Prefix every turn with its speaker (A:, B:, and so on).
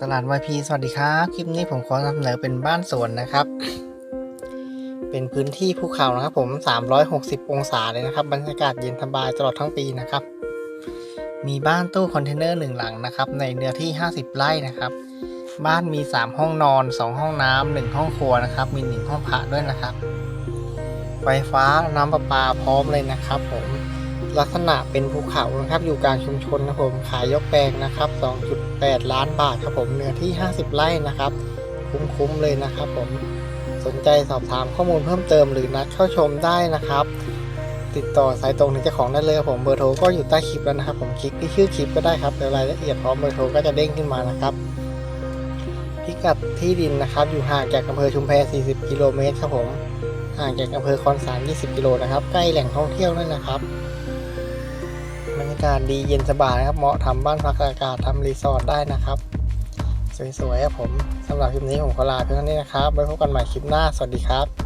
A: ตลาดวายพีสวัสดีครับ คลิปนี้ผมขอนำเสนอเป็นบ้านสวนนะครับ เป็นพื้นที่ภูเขานะครับ ผม 360 องศาเลยนะครับ บรรยากาศเย็นสบายตลอดทั้งปีนะครับ มีบ้านตู้คอนเทนเนอร์หนึ่งหลังนะครับ ในเนื้อที่ 50 ไร่นะครับ บ้านมี 3 ห้องนอน 2 ห้องน้ำ1ห้องครัวนะครับ มี 1 ห้องพระด้วยนะครับ ไฟฟ้าน้ำประปาพร้อมเลยนะครับ ผม ลักษณะเป็นภูเขานะครับ อยู่กลางชุมชนนะครับผมขายยกแปลงนะครับ 2.8 ล้านบาทครับผมเนื้อที่ 50 ไร่นะครับ คุ้มๆเลยนะครับผมสนใจสอบถามข้อมูลเพิ่มเติมหรือนัดเข้าชมได้นะครับ ติดต่อสายตรงถึงเจ้าของได้เลยผมเบอร์โทรก็อยู่ใต้คลิปแล้วนะครับ ผมคลิกที่ชื่อคลิปก็ได้ครับเดี๋ยวรายละเอียดพร้อมเบอร์โทรก็จะเด้งขึ้นมานะครับพิกัดที่ดินนะครับ อยู่ห่างจากอำเภอชุมแพ 40 กิโลเมตรครับผมห่างจากอำเภอคอนสาร 20 กิโลนะครับ ใกล้แหล่งท่องเที่ยวด้วยนะครับ บรรยากาศดีเย็นสบายนะครับ เหมาะทำบ้านพักอากาศทำรีสอร์ทได้นะครับ สวยๆครับผมสำหรับคลิปนี้ผมขอลาเพียงเท่านี้นะครับไว้พบกันใหม่คลิปหน้า สวัสดีครับ